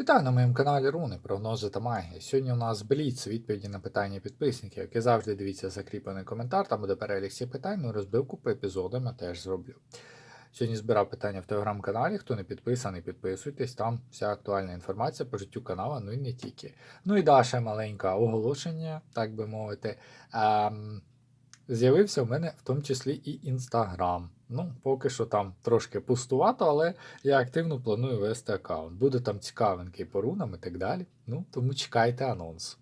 Вітаю на моєму каналі Руни, прогнози та магія. Сьогодні у нас Бліц, відповіді на питання підписників. Як і завжди, дивіться закріплений коментар, там буде перелік всіх питань, ну і розбивку по епізодам я теж зроблю. Сьогодні збирав питання в телеграм-каналі. Хто не підписаний, підписуйтесь, там вся актуальна інформація по життю каналу, ну і не тільки. Ну і да, ще маленьке оголошення, так би мовити. Ем, З'явився в мене в тому числі і інстаграм. Ну, поки що там трошки пустувато, але я активно планую вести аккаунт. Буде там цікавинки по рунам і так далі. Ну, тому чекайте анонс.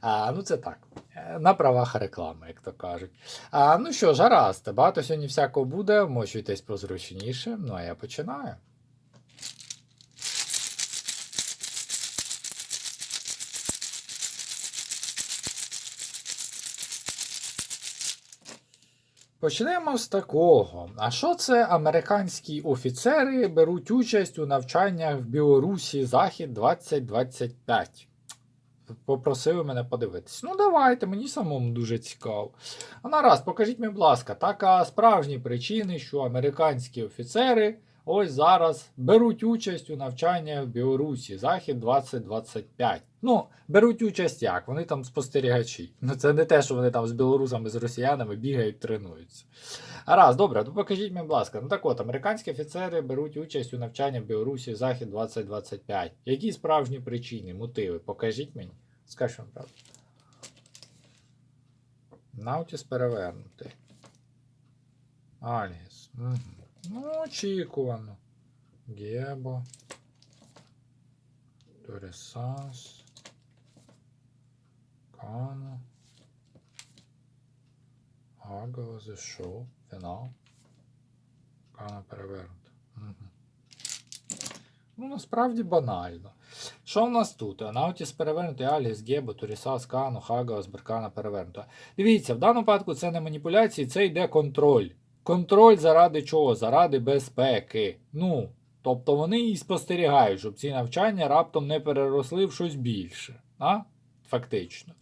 А, ну, це так. е, На правах реклами, як то кажуть. А, ну що ж, гаразд, багато сьогодні всякого буде, вмочуйтесь позручніше. Ну, а я починаю. Почнемо з такого. А що це американські офіцери беруть участь у навчаннях в Білорусі Захід 2025? Попросили мене подивитись. Ну, давайте, мені самому дуже цікаво. А нараз, покажіть мені, будь ласка, так а справжні причини, що американські офіцери ось зараз беруть участь у навчаннях в Білорусі Захід 2025. Ну, беруть участь як? Вони там спостерігачі. Ну, це не те, що вони там з білорусами, з росіянами бігають, тренуються. А раз, добре, то покажіть мені, будь ласка. Ну так от, американські офіцери беруть участь у навчанні в Білорусі Захід 2025. Які справжні причини, мотиви? Покажіть мені. Скажіть вам правду. Наутіс перевернутий. Угу. Ну, очікувано. Гебо. Торісас. Кано. Агава зайшов. Фінал. Кана перевернута. Угу. Ну, насправді банально. Що в нас тут? Наутіс перевернутий, Аліс, Гебо, Турісас, Кану, Хагаус, Беркана перевернута. Дивіться, в даному випадку це не маніпуляції, це йде контроль. Контроль заради чого? Заради безпеки. Ну, тобто вони і спостерігають, щоб ці навчання раптом не переросли в щось більше. А? Фактично.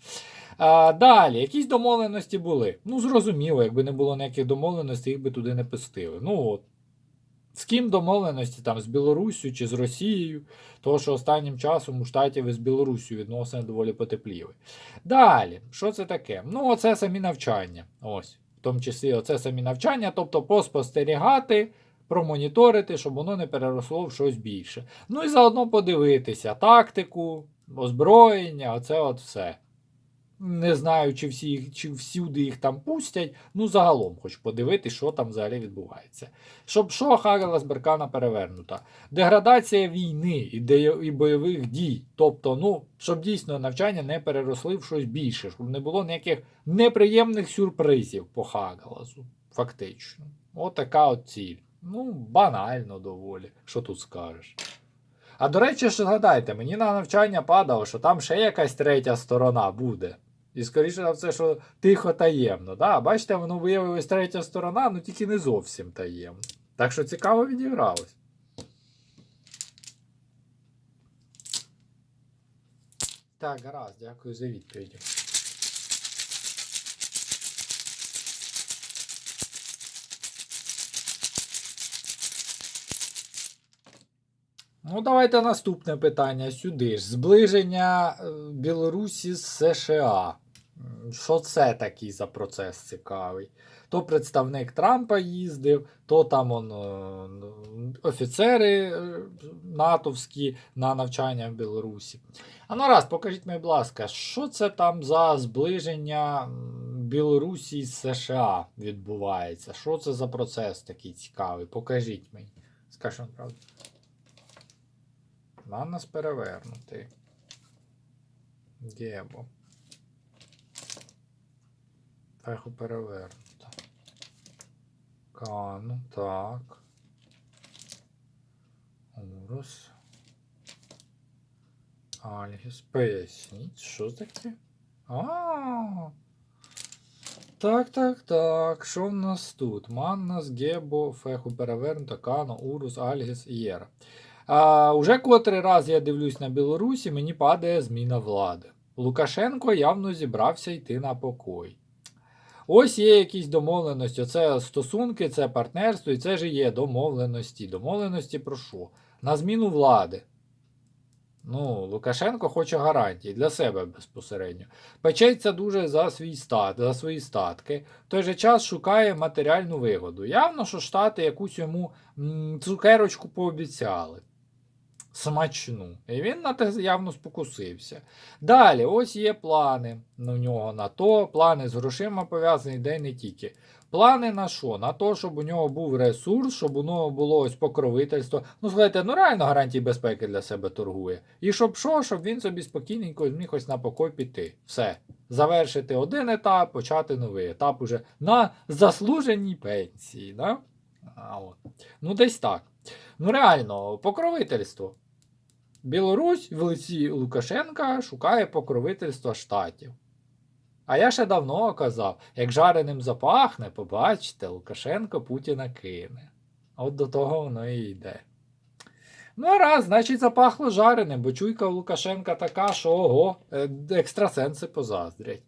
А, далі, якісь домовленості були. Ну, зрозуміло, якби не було ніяких домовленостей, їх би туди не пустили. Ну от. З ким домовленості там з Білоруссю чи з Росією, тому що останнім часом у штатів із Білоруссю відносини доволі потепліли. Далі, що це таке? Ну, оце самі навчання. Ось, в тому числі, оце самі навчання, тобто поспостерігати, промоніторити, щоб воно не переросло в щось більше. Ну і заодно подивитися тактику, озброєння, оце от все. Не знаю, чи всі, чи всюди їх там пустять. Ну, загалом хочу подивитися, що там взагалі відбувається. Щоб що Харела Беркана перевернута. Деградація війни і, де, і бойових дій. Тобто, ну, щоб дійсно навчання не переросли в щось більше, щоб не було ніяких неприємних сюрпризів по Хагалазу. Фактично. От от ціль. Ну, банально доволі. Що тут скажеш? А до речі, що згадайте, мені на навчання падало, що там ще якась третя сторона буде. І скоріше за все, що тихо таємно. Да? Бачите, воно виявилось третя сторона, ну тільки не зовсім таємно. Так що цікаво відігралось. Так, гаразд, дякую за відповіді. Ну, давайте наступне питання сюди ж. Зближення е, Білорусі з США. Що це такий за процес цікавий? То представник Трампа їздив, то там он, е, офіцери е, натовські на навчання в Білорусі. А ну раз, покажіть мені, будь ласка, що це там за зближення Білорусі з США відбувається? Що це за процес такий цікавий? Покажіть мені. Скажіть вам правду. Маннас перевернутий. Гебо. Феху перевернута. Кану, так. Урус. Альгіс. Поясніть, що таке? А. Так, так, так. Що в нас тут? Маннас, Гебо, Феху перевернута, Кано, Урус, Альгіс Єра. А, уже котрий раз я дивлюсь на Білорусі, мені падає зміна влади. Лукашенко явно зібрався йти на покой. Ось є якісь домовленості. Це стосунки, це партнерство, і це ж є домовленості. Домовленості про що? На зміну влади. Ну, Лукашенко хоче гарантій для себе безпосередньо. Печеться дуже за свій стат, за свої статки. В той же час шукає матеріальну вигоду. Явно, що Штати якусь йому м, цукерочку пообіцяли. Смачну. І він на те явно спокусився. Далі, ось є плани у нього на то. Плани з грошима пов'язані, де не тільки. Плани на що? На те, щоб у нього був ресурс, щоб у нього було ось покровительство. Ну, слухайте, ну реально гарантії безпеки для себе торгує. І щоб що, щоб він собі спокійненько зміг ось на покой піти. Все. Завершити один етап, почати новий етап уже на заслуженій пенсії. Да? А, от. Ну, десь так. Ну, реально, покровительство. Білорусь в лиці Лукашенка шукає покровительства штатів. А я ще давно казав, як жареним запахне, побачите, Лукашенко Путіна кине. От до того воно і йде. Ну, а раз, значить, запахло жареним, бо чуйка у Лукашенка така, що ого, е, екстрасенси позаздрять.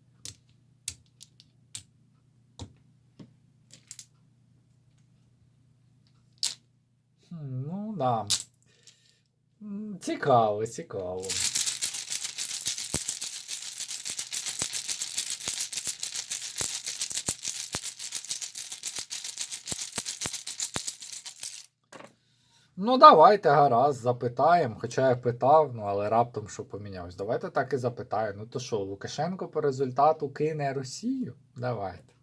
Ну, да. Цікаво, цікаво. Ну, давайте, гаразд, запитаємо. Хоча я питав, ну але раптом що помінялось. Давайте так і запитаємо. Ну то що, Лукашенко по результату кине Росію? Давайте.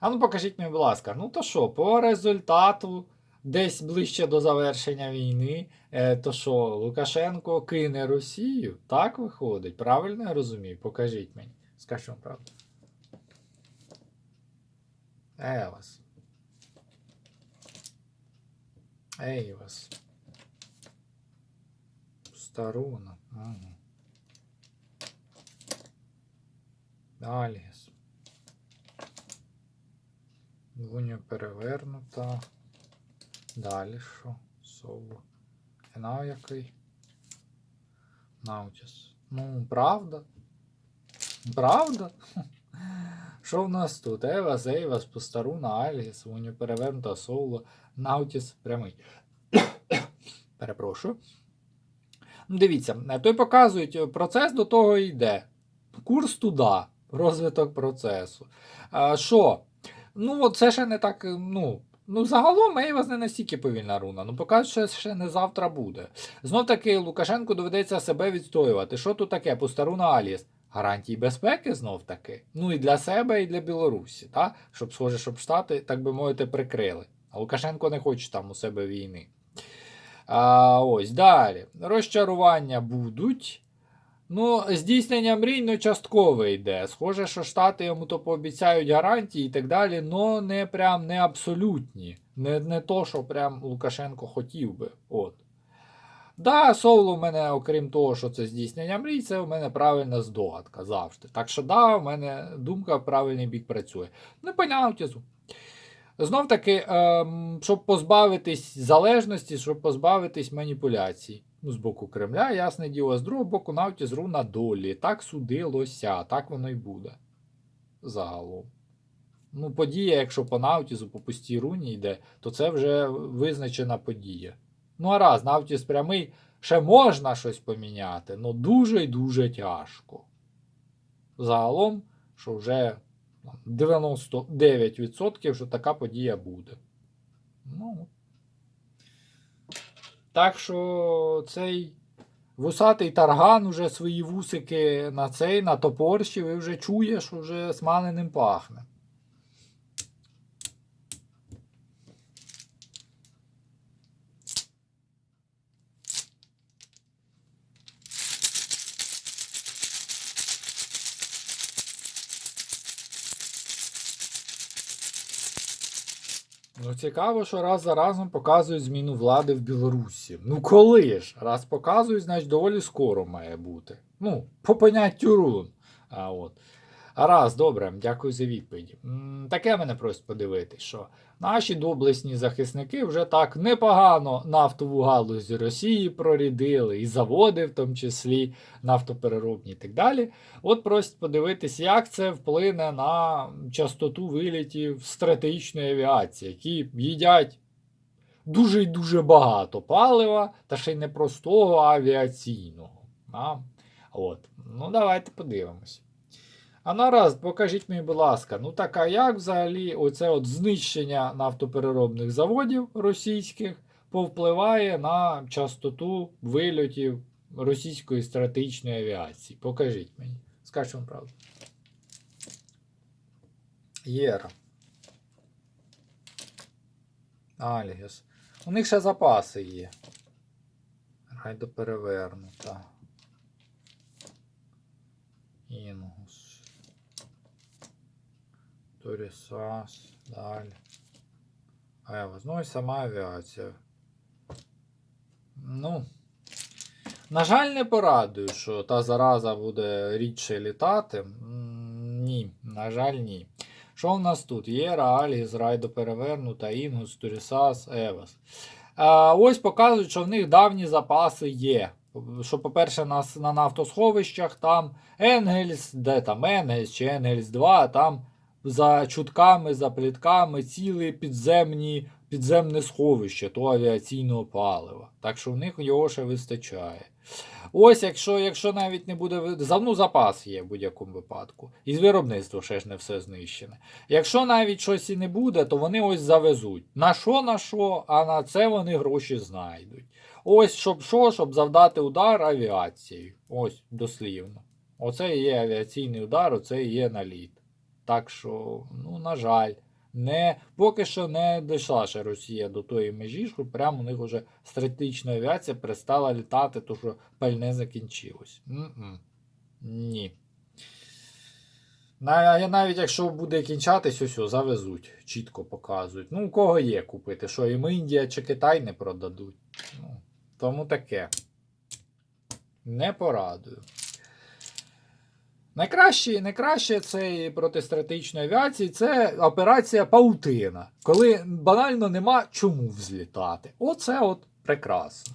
А ну покажіть мені, будь ласка, ну то що, по результату десь ближче до завершення війни, е, то що, Лукашенко кине Росію? Так виходить? Правильно я розумію? Покажіть мені. Скажіть вам правду. Е вас. Ей вас. Старуна. Ага. Аліс. Двоня перевернута. Далі що? Соло. Фінал який? Наутіс. Ну, правда? Правда? Що в нас тут? Евас, Ейвас, Постаруна, Аліс, Воню перевернута, Соло, Наутіс прямий. Перепрошую. Ну, Дивіться, е, той показують, е, процес до того йде. Курс туди, розвиток процесу. Що? Ну, це ще не так. е, Ну, ну загалом Ейвас не настільки повільна руна. Ну, покажуть, що ще не завтра буде. Знов таки Лукашенку доведеться себе відстоювати. Що тут таке? Постаруна Аліс. Гарантії безпеки знов таки. Ну і для себе, і для Білорусі, та? щоб схоже, щоб Штати, так би мовити, прикрили. А Лукашенко не хоче там у себе війни. А, Ось далі. Розчарування будуть. Ну, здійснення мрій ну, часткове йде. Схоже, що Штати йому то пообіцяють гарантії і так далі, але не прям не абсолютні. Не, не то, що прям Лукашенко хотів би. От. Да, соло в мене, окрім того, що це здійснення мрій, це в мене правильна здогадка завжди. Так що, да, в мене думка в правильний бік працює. Ну, по Наутізу. Знов таки, ем, щоб позбавитись залежності, щоб позбавитись маніпуляцій. Ну, з боку Кремля, ясне діло, з другого боку, Наутіз руна долі. Так судилося, так воно й буде. Загалом. Ну, подія, якщо по Наутізу, по пустій руні йде, то це вже визначена подія. Ну, а раз, Наутіс прямий, ще можна щось поміняти, але дуже і дуже тяжко. Загалом, що вже 99%, що така подія буде. Ну. Так що цей вусатий тарган уже свої вусики на цей, на топорщі, ви вже чуєш, що вже смаленим пахне. Ну, цікаво, що раз за разом показують зміну влади в Білорусі. Ну коли ж? Раз показують, значить доволі скоро має бути. Ну, по поняттю рун. А, от. Раз, добре, дякую за відповідь. М, Таке мене просить подивитись, що наші доблесні захисники вже так непогано нафтову галузь Росії прорідили, і заводи, в тому числі, нафтопереробні і так далі. От просять подивитись, як це вплине на частоту вилітів стратегічної авіації, які їдять дуже і дуже багато палива, та ще й не простого а авіаційного. А? От. Ну, давайте подивимось. А нараз, покажіть мені, будь ласка, ну так а як взагалі оце от знищення нафтопереробних заводів російських повпливає на частоту вильотів російської стратегічної авіації? Покажіть мені. Скажіть вам правду. Єра. Альгіс. У них ще запаси є. Райдо перевернута. Інгус. Торісас. Далі. Евас. Ну і сама авіація. Ну. На жаль, не порадую, що та зараза буде рідше літати. Ні, на жаль, ні. Що в нас тут? Є Альгіс, Райдо перевернута, Інгус, Турісас, Евас. Ось показують, що в них давні запаси є. Що, по-перше, на, на нафтосховищах там Енгельс, де там Енгельс чи Енгельс 2, там за чутками, за плітками цілі підземні, підземне сховище того авіаційного палива. Так що в них його ще вистачає. Ось, якщо, якщо навіть не буде ну, запас є в будь-якому випадку. І з виробництва ще ж не все знищене. Якщо навіть щось і не буде, то вони ось завезуть. На що, на що, а на це вони гроші знайдуть. Ось, щоб що, щоб завдати удар авіацією. Ось, дослівно. Оце і є авіаційний удар, оце і є наліт. Так що, ну, на жаль, не, поки що не дійшла ще Росія до тої межі, що прямо у них вже стратегічна авіація перестала літати, то що пальне закінчилось. М-м. Ні. На- Навіть якщо буде кінчатись, ось завезуть, чітко показують. Ну, у кого є купити, що їм Індія чи Китай не продадуть. Ну, тому таке. Не порадую. Найкраще, найкраще цієї протистратегічної авіації це операція Паутина, коли банально нема чому взлітати. Оце от прекрасно.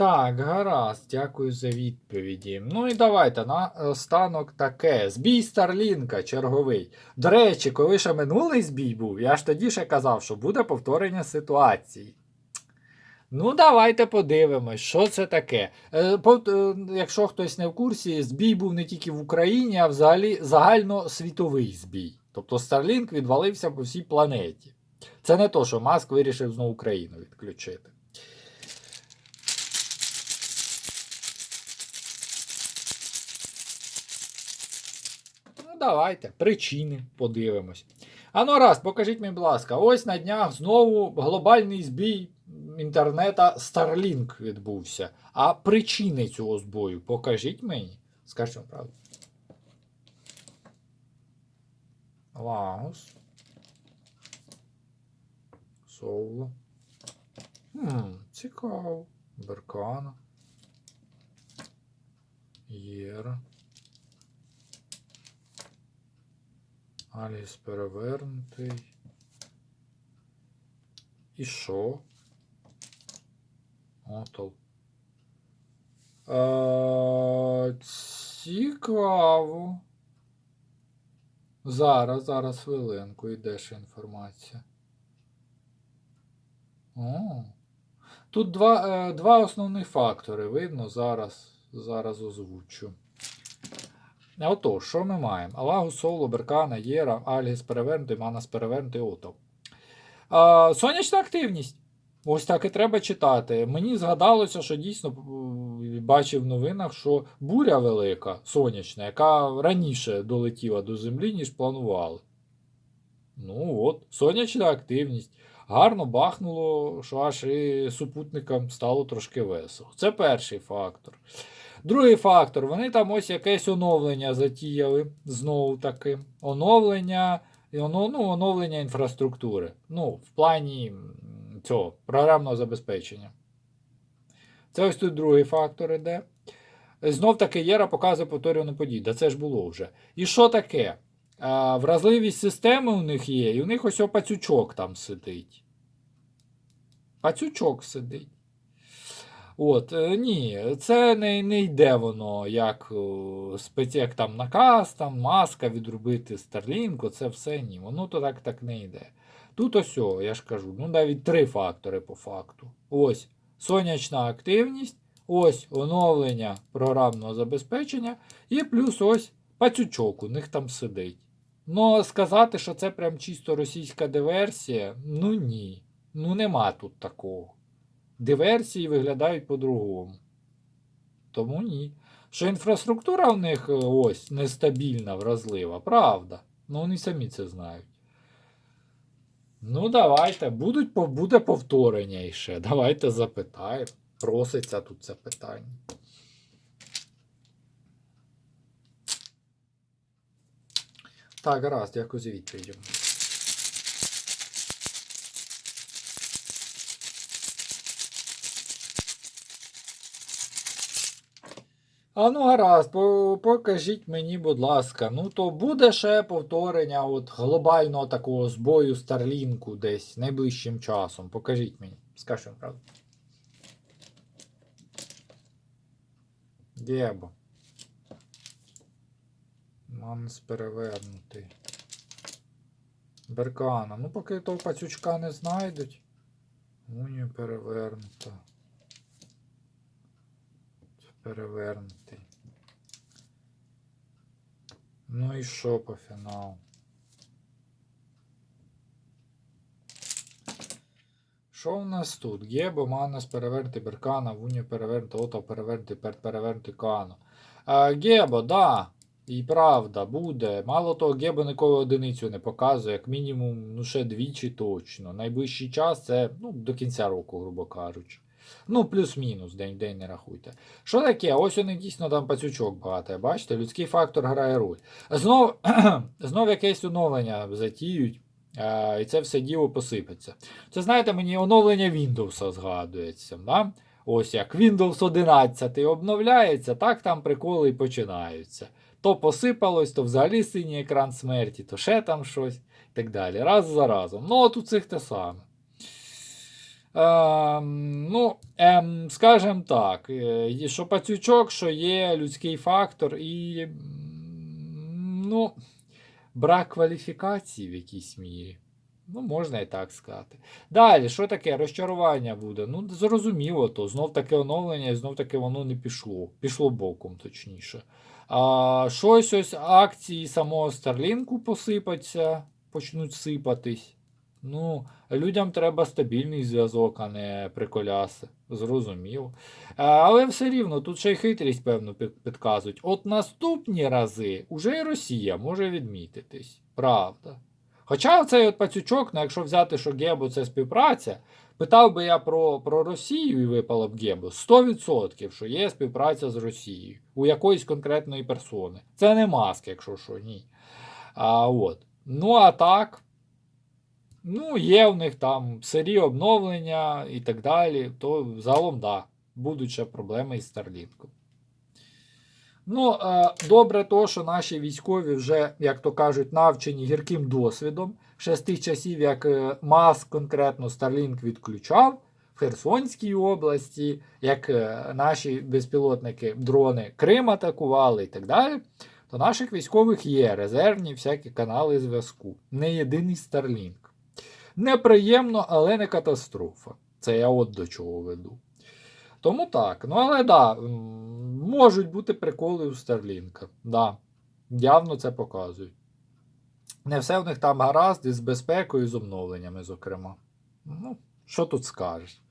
Так, гаразд, дякую за відповіді. Ну і давайте на останок таке. Збій Старлінка черговий. До речі, коли ще минулий збій був, я ж тоді ще казав, що буде повторення ситуації. Ну, давайте подивимось, що це таке. Е, пов- е, якщо хтось не в курсі, збій був не тільки в Україні, а взагалі загальносвітовий збій. Тобто Starlink відвалився по всій планеті. Це не то, що Маск вирішив знову Україну відключити. Давайте, причини подивимось. А ну раз, покажіть мені, будь ласка, ось на днях знову глобальний збій інтернета Starlink відбувся. А причини цього збою покажіть мені. Скажіть вам правду. Лагус. Соло. Цікаво. Беркана. Єра. Аліс перевернутий. І що? Отол. А, цікаво. Зараз, зараз хвилинку, іде ще інформація. О. Тут два, е, два основних фактори. Видно, зараз, зараз озвучу. Отож, що ми маємо? Алагу, Соло, Беркана, Єра, Альгіс перевернутий, Манас перевернутий, Отов. А, сонячна активність. Ось так і треба читати. Мені згадалося, що дійсно бачив в новинах, що буря велика, сонячна, яка раніше долетіла до землі, ніж планували. Ну от, сонячна активність. Гарно бахнуло, що аж і супутникам стало трошки весело. Це перший фактор. Другий фактор, вони там ось якесь оновлення затіяли знову таки. Оновлення, ну, оновлення інфраструктури. Ну, в плані цього програмного забезпечення. Це ось тут другий фактор іде. Знов таки Єра показує повторювану подію. Да це ж було вже. І що таке? А, вразливість системи у них є, і у них ось пацючок там сидить. Пацючок сидить. От, е, ні, це не, не йде воно як, як там наказ, там маска відробити Starlink, це все ні. Воно то так, так не йде. Тут ось, я ж кажу, ну навіть три фактори по факту. Ось сонячна активність, ось оновлення програмного забезпечення, і плюс ось пацючок у них там сидить. Ну, сказати, що це прям чисто російська диверсія, ну ні. Ну нема тут такого. Диверсії виглядають по-другому. Тому ні. Що інфраструктура в них е, ось нестабільна, вразлива, правда. Ну вони самі це знають. Ну, давайте, будуть, буде повторення іще. Давайте запитаємо. Проситься тут це питання. Так, гаразд, дякую за відповідь. А ну гаразд, покажіть мені, будь ласка. Ну то буде ще повторення от глобального такого збою Старлінку десь найближчим часом. Покажіть мені. Скажіть правду. Дєбо. Манс перевернутий. Беркана. Ну, поки того пацючка не знайдуть. Унію перевернута. Перевернутий. Ну і що по фіналу? Що в нас тут? Гебо, Манас перевернути Беркана, Вуню перевернути, Ото перевернути, Перт перевернути Кану. А, Гебо, да. І правда, буде. Мало того, Гебо ніколи одиницю не показує, як мінімум, ну ще двічі точно. Найближчий час це ну, до кінця року, грубо кажучи. Ну, плюс-мінус, день-день не рахуйте. Що таке? Ось них дійсно там пацючок багато. Бачите, людський фактор грає роль. Знов, знов якесь оновлення затіють, а, і це все діло посипеться. Це знаєте, мені оновлення Windows згадується. Да? Ось як Windows 11 обновляється, так там приколи і починаються. То посипалось, то взагалі синій екран смерті, то ще там щось і так далі. Раз за разом. Ну, от у цих те саме. Ем, ну, ем, скажем так, е, що пацючок, що є людський фактор і ну, брак кваліфікації в якійсь мірі. Ну, можна і так сказати. Далі, що таке? Розчарування буде. Ну, зрозуміло, то знов таке оновлення, і знов таки воно не пішло. Пішло боком, точніше. А, щось ось акції самого Старлінку посипаться, почнуть сипатись. Ну, людям треба стабільний зв'язок, а не приколяси. Зрозуміло. Але все рівно, тут ще й хитрість, певно, підказують. От наступні рази уже і Росія може відмітитись. Правда. Хоча цей от пацючок, ну якщо взяти, що Гебо це співпраця, питав би я про, про Росію і випало б Гебо 100%, що є співпраця з Росією у якоїсь конкретної персони. Це не маск, якщо що, ні. А, от. Ну, а так. Ну, є в них там сирі обновлення і так далі, то загалом, да, будуть ще проблеми із Старлінком. Ну, е, добре, то, що наші військові вже, як то кажуть, навчені гірким досвідом. Ще з тих часів, як е, Маск конкретно Starlink відключав в Херсонській області, як е, наші безпілотники дрони Крим атакували і так далі, то наших військових є резервні всякі канали зв'язку. Не єдиний Starlink. Неприємно, але не катастрофа. Це я от до чого веду. Тому так. Ну, але да, можуть бути приколи у Старлінка. Да, явно це показують. Не все в них там гаразд із безпекою, і з обновленнями, зокрема. Ну, що тут скажеш?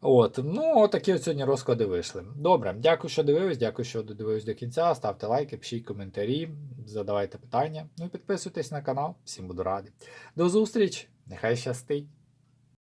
От, ну, отакі от сьогодні розклади вийшли. Добре, дякую, що дивились, дякую, що додивились до кінця. Ставте лайки, пишіть коментарі, задавайте питання. Ну і підписуйтесь на канал. Всім буду радий. До зустрічі! Нехай щастить!